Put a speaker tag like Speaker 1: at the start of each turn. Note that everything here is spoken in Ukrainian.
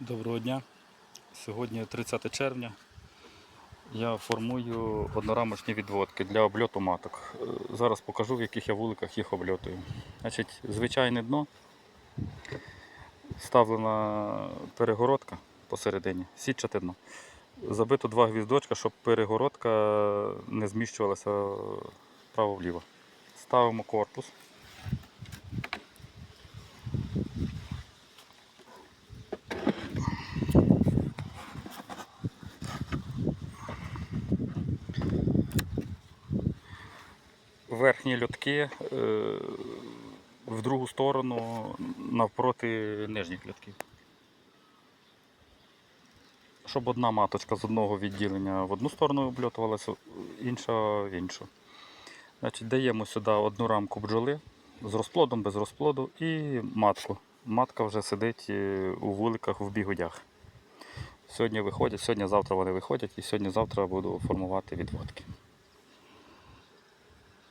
Speaker 1: Доброго дня. Сьогодні 30 червня. Я формую однорамочні відводки для обльоту маток. Е, Зараз покажу, в яких я вуликах їх обльотую. Значить, звичайне дно. Вставлена перегородка посередині, сітчате дно. Забито два гвіздочка, щоб перегородка не зміщувалася вправо-вліво. Ставимо корпус. Верхні льотки е, в другу сторону навпроти нижніх льотків. Щоб одна маточка з одного відділення в одну сторону обльотувалася, інша в іншу. Значить, даємо сюди одну рамку бджоли з розплодом, без розплоду і матку. Матка вже сидить е, у вуликах в бігудях. Сьогодні виходять, сьогодні-завтра вони виходять і сьогодні-завтра буду формувати відводки.